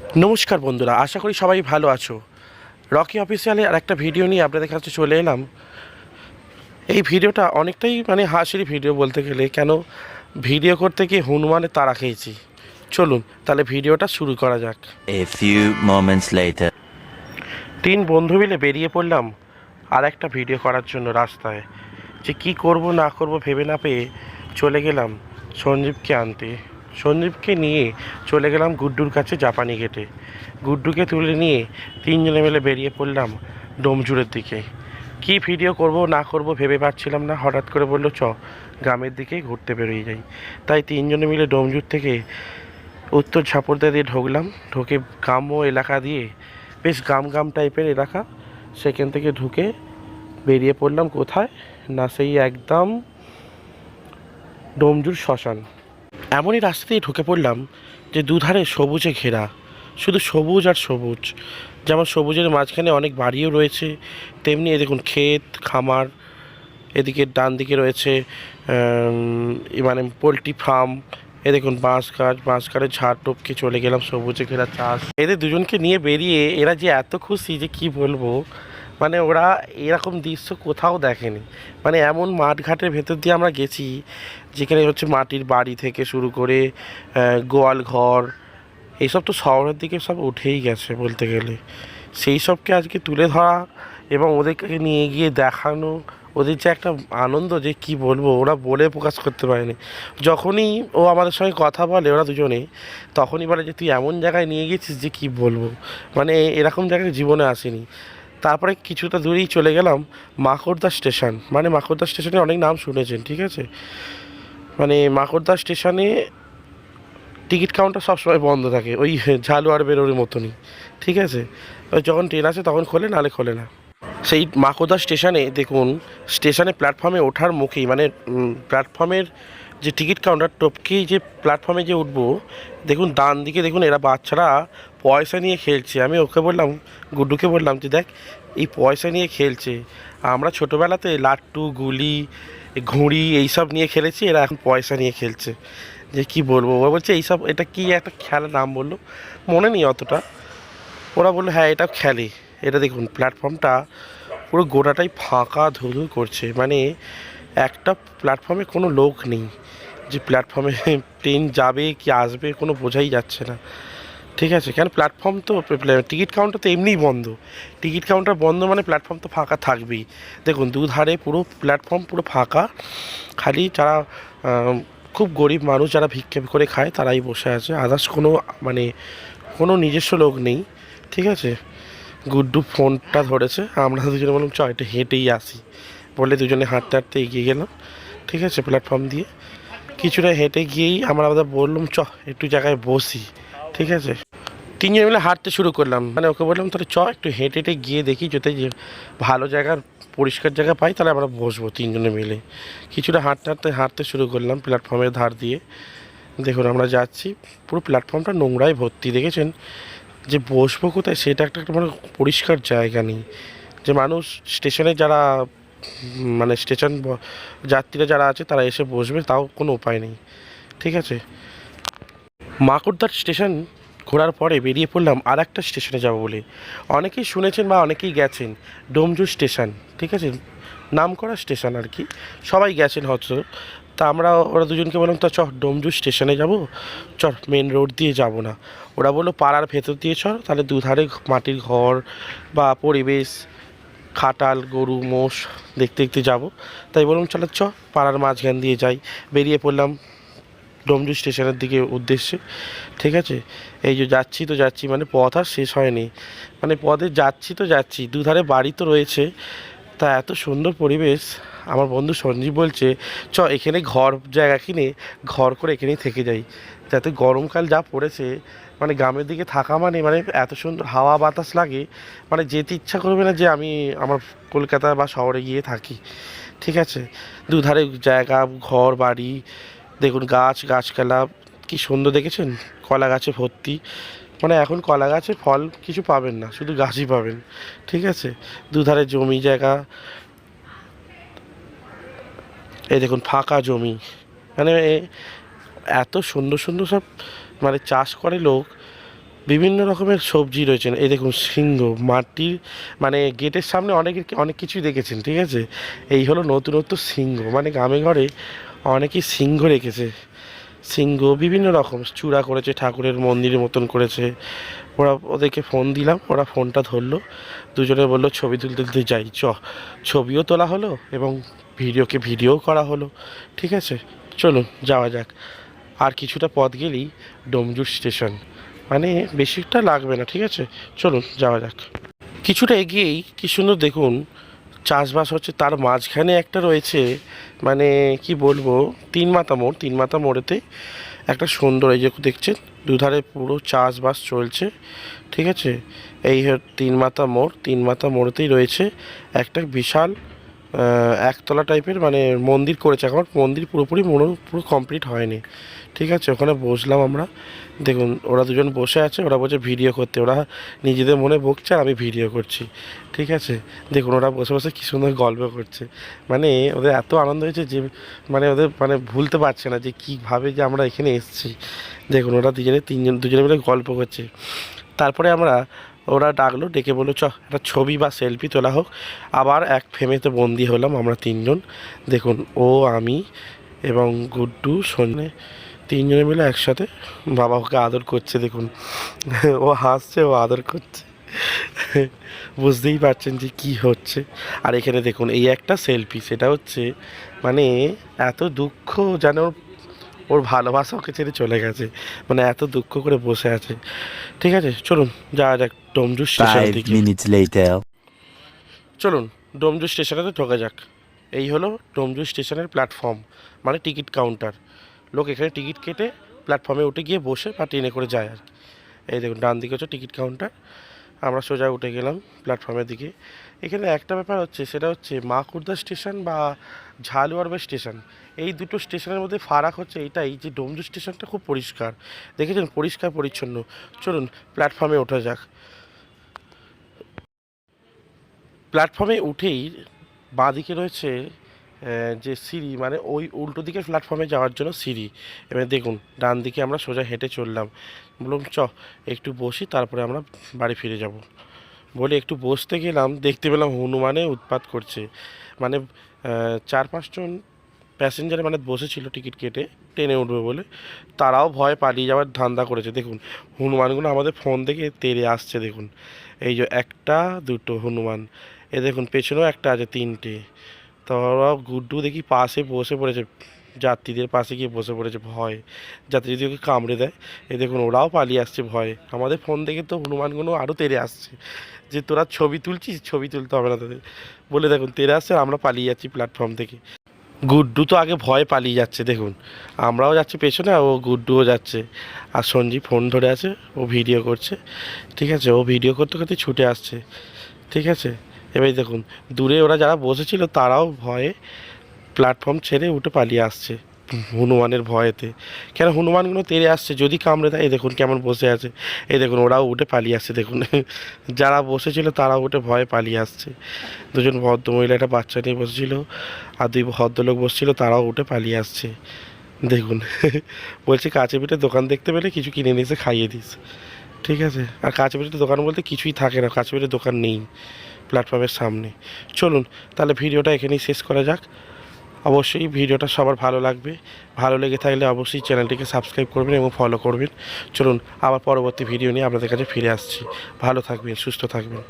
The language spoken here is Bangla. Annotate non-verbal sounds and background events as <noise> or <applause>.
নমস্কার বন্ধুরা আশা করি সবাই ভালো আছো। রকি অফিসিয়ালে আর একটা ভিডিও নিয়ে আপনাদের কাছে চলে এলাম। এই ভিডিওটা অনেকটাই মানে হাসির ভিডিও বলতে গেলে কেন ভিডিও করতে গিয়ে হনুমানের তাড়া খেয়েছি। চলুন তাহলে ভিডিওটা শুরু করা যাক। A few moments later. তিন বন্ধু মিলে বেরিয়ে পড়লাম আর একটা ভিডিও করার জন্য রাস্তায়। যে কি করব না করব ভেবে না পেয়ে চলে গেলাম সঞ্জীবকে আনতে। সঞ্জীবকে নিয়ে চলে গেলাম গুড্ডুর কাছে জাপানি গেটে। গুড্ডুকে তুলে নিয়ে তিনজনে মিলে বেরিয়ে পড়লাম ডোমজুরের দিকে। কি ভিডিও করব, না করব ভেবে পাচ্ছিলাম না। হঠাৎ করে বলল, চ, গ্রামের দিকে ঘুরতে বেরিয়ে যাই। তাই তিনজনে মিলে ডোমজুর থেকে উত্তর ঝাপড়দা দিয়ে ঢুকলাম। ঢুকে গ্রাম্য এলাকা দিয়ে বেশ গাম গাম টাইপের এলাকা। সেখান থেকে ঢুকে বেরিয়ে পড়লাম কোথায়? না, সেই একদম ডোমজুর শ্মশান। এমনই রাস্তা দিয়ে ঢুকে পড়লাম যে দুধারে সবুজে ঘেরা, শুধু সবুজ আর সবুজ। যেমন সবুজের মাঝখানে অনেক বাড়িও রয়েছে, তেমনি এ দেখুন ক্ষেত, খামার, এদিকে ডান দিকে রয়েছে মানে পোলট্রি ফার্ম, এ দেখুন বাঁশ গাছ, বাঁশ গাছের ঝাড় টপকে চলে গেলাম সবুজে ঘেরা চাষ। এদের দুজনকে নিয়ে বেরিয়ে এরা যে এত খুশি যে কি বলব মানে ওরা এরকম দৃশ্য কোথাও দেখেনি। মানে এমন মাঠঘাটের ভেতর দিয়ে আমরা গেছি, যেখানে হচ্ছে মাটির বাড়ি থেকে শুরু করে গোয়াল ঘর, এইসব তো শহরের দিকে সব উঠেই গেছে বলতে গেলে। সেই সবকে আজকে তুলে ধরা এবং ওদেরকে নিয়ে গিয়ে দেখানো, ওদের যে একটা আনন্দ যে কি বলব, ওরা বলে প্রকাশ করতে পারেনি। যখনই ও আমাদের সঙ্গে কথা বলে, ওরা দুজনে, তখনই বলে যে, তুই এমন জায়গায় নিয়ে গেছিস যে কি বলব? মানে এরকম জায়গায় জীবনে আসেনি। তারপরে কিছুটা দূরেই চলে গেলাম মাকড়দা স্টেশন। মানে মাকড়দা স্টেশনে অনেক নাম শুনেছেন, ঠিক আছে? মানে মাকড়দা স্টেশনে টিকিট কাউন্টার সবসময় বন্ধ থাকে, ওই ঝালুয়ার বেরোর মতনই, ঠিক আছে? যখন ট্রেন আসে তখন খোলে নালে খোলে না। সেই মাকোদা স্টেশনে দেখুন, স্টেশনে প্ল্যাটফর্মে ওঠার মুখেই মানে প্ল্যাটফর্মের যে টিকিট কাউন্টার টপকেই যে প্ল্যাটফর্মে যে উঠবো, দেখুন ডান দিকে দেখুন এরা বাচ্চারা পয়সা নিয়ে খেলছে। আমি ওকে বললাম, গুড্ডুকে বললাম যে দেখ, এই পয়সা নিয়ে খেলছে। আমরা ছোটোবেলাতে লাট্টু, গুলি, ঘুড়ি এইসব নিয়ে খেলেছি, এরা এখন পয়সা নিয়ে খেলছে। যে কি বলব? ও বলছে, এইসব, এটা কি একটা খেলার নাম বলল? মনে নেই অতটা। ওরা বলল হ্যাঁ এটা খেলে। এটা দেখুন, প্ল্যাটফর্মটা পুরো গোটাটাই ফাঁকা ধুধু করছে। মানে একটা প্ল্যাটফর্মে কোনো লোক নেই। যে প্ল্যাটফর্মে ট্রেন যাবে কি আসবে কোনো বোঝাই যাচ্ছে না। ঠিক আছে? কেন প্ল্যাটফর্ম তো টিকিট কাউন্টার তো এমনিই বন্ধ। টিকিট কাউন্টার বন্ধ মানে প্ল্যাটফর্ম তো ফাঁকা থাকবেই। দেখুন, দুধারে পুরো প্ল্যাটফর্ম পুরো ফাঁকা। খালি যারা খুব গরিব মানুষ যারা ভিক্ষে করে খায় তারাই বসে আছে। আদার্স কোনো মানে কোনো নিজস্ব লোক নেই। ঠিক আছে? গুড্ডু ফোনটা ধরেছে। আমরা দুজনে বললাম, চ, একটু হেঁটেই আসি। বলে দুজনে হাঁটতে হাঁটতে এগিয়ে গেলাম। ঠিক আছে প্ল্যাটফর্ম দিয়ে। কিছুটা হেঁটে গিয়েই আমরা আবার বললাম, চ, একটু জায়গায় বসি। ঠিক আছে। তিনজন মিলে হাঁটতে শুরু করলাম। মানে ওকে বললাম, তাহলে চ, একটু হেঁটে হেঁটে গিয়ে দেখি যদি যে ভালো জায়গার পরিষ্কার জায়গা পাই, তাহলে আমরা বসবো তিনজনে মিলে। কিছুটা হাঁটতে হাঁটতে হাঁটতে শুরু করলাম প্ল্যাটফর্মের ধার দিয়ে। দেখুন, আমরা যাচ্ছি। পুরো প্ল্যাটফর্মটা নোংরায় ভর্তি। দেখেছেন? যে বসবো কোথায়, সেটা একটা মানে পরিষ্কার জায়গা নেই। যে মানুষ স্টেশনে যারা মানে স্টেশন যাত্রীরা যারা আছে তারা এসে বসবে, তাও কোনো উপায় নেই। ঠিক আছে? মাকুড়দার স্টেশন ঘোরার পরে বেরিয়ে পড়লাম আর একটা স্টেশনে যাব বলে। অনেকেই শুনেছেন বা অনেকেই গেছেন ডোমজু স্টেশন, ঠিক আছে? নাম করা স্টেশন আর কি। সবাই গেছেন হয়তো। তা আমরা ওরা দুজনকে বললাম, তো চ, ডোমজু স্টেশনে যাব। চ মেন রোড দিয়ে যাব না। ওরা বলল, পাড়ার ভেতর দিয়ে চ তাহলে দুধারে মাটির ঘর বা পরিবেশ খাটাল, গরু, মোষ দেখতে দেখতে যাব। তাই বললাম, চলো, চ, পাড়ার মাঝখান দিয়ে যাই। বেরিয়ে পড়লাম ডোমজু স্টেশনের দিকে উদ্দেশ্যে। ঠিক আছে? এই যে যাচ্ছি তো যাচ্ছি মানে পথ আর শেষ হয়নি। মানে পথে যাচ্ছি তো যাচ্ছি, দুধারে বাড়ি তো রয়েছে। তা এত সুন্দর পরিবেশ। আমার বন্ধু সঞ্জীব বলছে, চ, এখানে ঘর জায়গা কিনে ঘর করে এখানেই থেকে যাই। যাতে গরমকাল যা পড়েছে মানে গ্রামের দিকে থাকা মানে মানে এত সুন্দর হাওয়া বাতাস লাগে মানে যেতে ইচ্ছা করবে না যে আমি আমার কলকাতা বা শহরে গিয়ে থাকি, ঠিক আছে? দুধারে জায়গা, ঘর, বাড়ি, দেখুন গাছ, গাছপালা, কি সুন্দর দেখেছেন? কলা গাছে ভর্তি মানে এখন কলা গাছে ফল কিছু পাবেন না, শুধু গাছই পাবেন, ঠিক আছে? দুধারে জমি জায়গা, এই দেখুন ফাঁকা জমি মানে এত সুন্দর সুন্দর সব মানে চাষ করে লোক, বিভিন্ন রকমের সবজি রয়েছেন। এই দেখুন, সিংহ মাটির মানে গেটের সামনে অনেক অনেক কিছুই দেখেছেন, ঠিক আছে? এই হলো নতুনত্ব সিংহ মানে গ্রামে ঘরে অনেকেই সিংহ রেখেছে। সিংহ বিভিন্ন রকম, চূড়া করেছে, ঠাকুরের মন্দিরের মতন করেছে। ওরা ওদেরকে ফোন দিলাম, ওরা ফোনটা ধরলো, দুজনে বলল, ছবি তুলতে তুলতে যাই, চ। ছবিও তোলা হলো এবং ভিডিওকে ভিডিও করা হলো, ঠিক আছে? চলুন, যাওয়া যাক। আর কিছুটা পথ গেলেই ডোমজুর স্টেশন। মানে বেশিটা লাগবে না, ঠিক আছে? চলুন, যাওয়া যাক। কিছুটা এগিয়েই, কি সুন্দর দেখুন, চাষবাস হচ্ছে, তার মাঝখানে একটা রয়েছে মানে কি বলব, তিন মাথা মোড়, তিন মাথা মোড়েতে একটা সুন্দর, এই যে দেখছেন, দুধারে পুরো চাষবাস চলছে, ঠিক আছে? এই তিন মাথা মোড়, তিন মাথা মোড়েতেই রয়েছে একটা বিশাল একতলা টাইপের মানে মন্দির করেছে, এখন মন্দির পুরোপুরি পুরো কমপ্লিট হয়নি। ঠিক আছে, ওখানে বসলাম আমরা। দেখুন, ওরা দুজন বসে আছে, ওরা বলছে ভিডিও করতে। ওরা নিজেদের মনে বকছে, আমি ভিডিও করছি। ঠিক আছে? দেখুন, ওরা বসে বসে কী সুন্দর গল্প করছে। মানে ওদের এত আনন্দ হয়েছে যে মানে ওদের মানে ভুলতে পারছে না যে কীভাবে যে আমরা এখানে এসেছি। দেখুন, ওরা দুজনে, তিনজন, দুজনে মিলে গল্প করছে। তারপরে আমরা, ওরা ডাকলো, ডেকে বলল চ একটা ছবি বা সেলফি তোলা হোক। আবার এক ফ্রেমেতে বন্দি হলাম আমরা তিনজন। দেখুন, ও, আমি এবং গুড্ডু সন্ধ্যে তিনজনে মিলে একসাথে বাবা ওকে আদর করছে দেখুন। ও হাসছে ও আদর করছে। বুঝতেই পারছেন যে কি হচ্ছে। আর এখানে দেখুন এই একটা সেলফি সেটা হচ্ছে মানে এত দুঃখ যেন ওর- ওর ভালোবাসা ওকে ছেড়ে চলে গেছে। মানে এত দুঃখ করে বসে আছে। ঠিক আছে চলুন যা যাক ডোমজু স্টেশন দিকে। minutes চলুন ডোমজু স্টেশনেতে ঢোকা যাক। এই হলো ডোমজু স্টেশনের প্ল্যাটফর্ম মানে টিকিট কাউন্টার লোক এখানে টিকিট কেটে প্ল্যাটফর্মে উঠে গিয়ে বসে বা ট্রেনে করে যায় আর কি। এই দেখুন, ডান দিকে হচ্ছে টিকিট কাউন্টার আমরা সোজা উঠে গেলাম প্ল্যাটফর্মের দিকে। এখানে একটা ব্যাপার হচ্ছে, সেটা হচ্ছে মা খুর্দা স্টেশন বা ঝালুয়ারবা স্টেশন এই দুটো স্টেশনের মধ্যে ফারাক হচ্ছে এটাই যে ডোমজু স্টেশনটা খুব পরিষ্কার। দেখেছেন? পরিষ্কার, পরিচ্ছন্ন। চলুন প্ল্যাটফর্মে ওঠা যাক। প্ল্যাটফর্মে উঠেই বাঁদিকে রয়েছে যে সিঁড়ি মানে ওই উল্টো দিকের প্ল্যাটফর্মে যাওয়ার জন্য সিঁড়ি। এবার দেখুন, ডান দিকে আমরা সোজা হেঁটে চললাম। বললাম, চ, একটু বসি, তারপরে আমরা বাড়ি ফিরে যাব। বলে একটু বসতে গেলাম, দেখতে পেলাম হনুমানে উৎপাত করছে। মানে চার পাঁচজন প্যাসেঞ্জার মানে বসেছিল টিকিট কেটে, ট্রেনে উঠবে বলে। তারাও ভয় পালিয়ে যাওয়ার ধান্দা করেছে। দেখুন, হনুমানগুলো আমাদের ফোন থেকে তেড়ে আসছে, দেখুন। এই যে একটা, দুটো হনুমান। এ দেখুন, পেছনেও একটা আছে, তিনটে। তো গুড্ডু দেখি পাশে বসে পড়েছে। যাত্রীদের পাশে গিয়ে বসে পড়েছে, ভয়। যাত্রী যদি ওকে কামড়ে দেয় এই দেখুন ওরাও পালিয়ে আসছে, ভয়ে। আমাদের ফোন থেকে তো হনুমানগুলো আরও তেড়ে আসছে। যে তোরা ছবি তুলছিস, ছবি তুলতে হবে না তাদের। বলে দেখুন তেড়ে আসছে, আমরা পালিয়ে যাচ্ছি প্ল্যাটফর্ম থেকে। গুড্ডু তো আগে ভয় পালিয়ে যাচ্ছে, দেখুন। আমরাও যাচ্ছি পেছনে, ও গুড্ডুও যাচ্ছে। আর সঞ্জীব ফোন ধরে আছে, ও ভিডিও করছে। ঠিক আছে, ও ভিডিও করতে করতে ছুটে আসছে। ঠিক আছে? এবার দেখুন, দূরে ওরা যারা বসেছিল তারাও ভয়ে প্ল্যাটফর্ম ছেড়ে উঠে পালিয়ে আসছে হনুমানের ভয়েতে। কেন হনুমানগুলো তেড়ে আসছে? যদি কামড়ে দেয়, এই দেখুন কেমন বসে আছে। এই দেখুন, ওরাও উঠে পালিয়ে আসছে, দেখুন। <laughs> যারা বসেছিল তারাও উঠে ভয়ে পালিয়ে আসছে। দুজন ভদ্রমহিলা, একটা বাচ্চা নিয়ে বসেছিল আর দুই ভদ্রলোক বসছিল, তারাও উঠে পালিয়ে আসছে। দেখুন, <laughs> বলছি কাছে পিঠে দোকান দেখতে পেলে কিছু কিনে নিয়ে খাইয়ে দিস। ঠিক আছে? আর কাছে পিঠে দোকান বলতে কিছুই থাকে না কাছে পিঠে দোকান নেই। প্ল্যাটফর্মের সামনে। চলুন, তাহলে ভিডিওটা এখানেই শেষ করা যাক। অবশ্যই ভিডিওটা সবার ভালো লাগবে। ভালো লেগে থাকলে অবশ্যই চ্যানেলটিকে সাবস্ক্রাইব করবেন এবং ফলো করবেন। চলুন, আবার পরবর্তী ভিডিও নিয়ে আপনাদের কাছে ফিরে আসছি। ভালো থাকবেন, সুস্থ থাকবেন।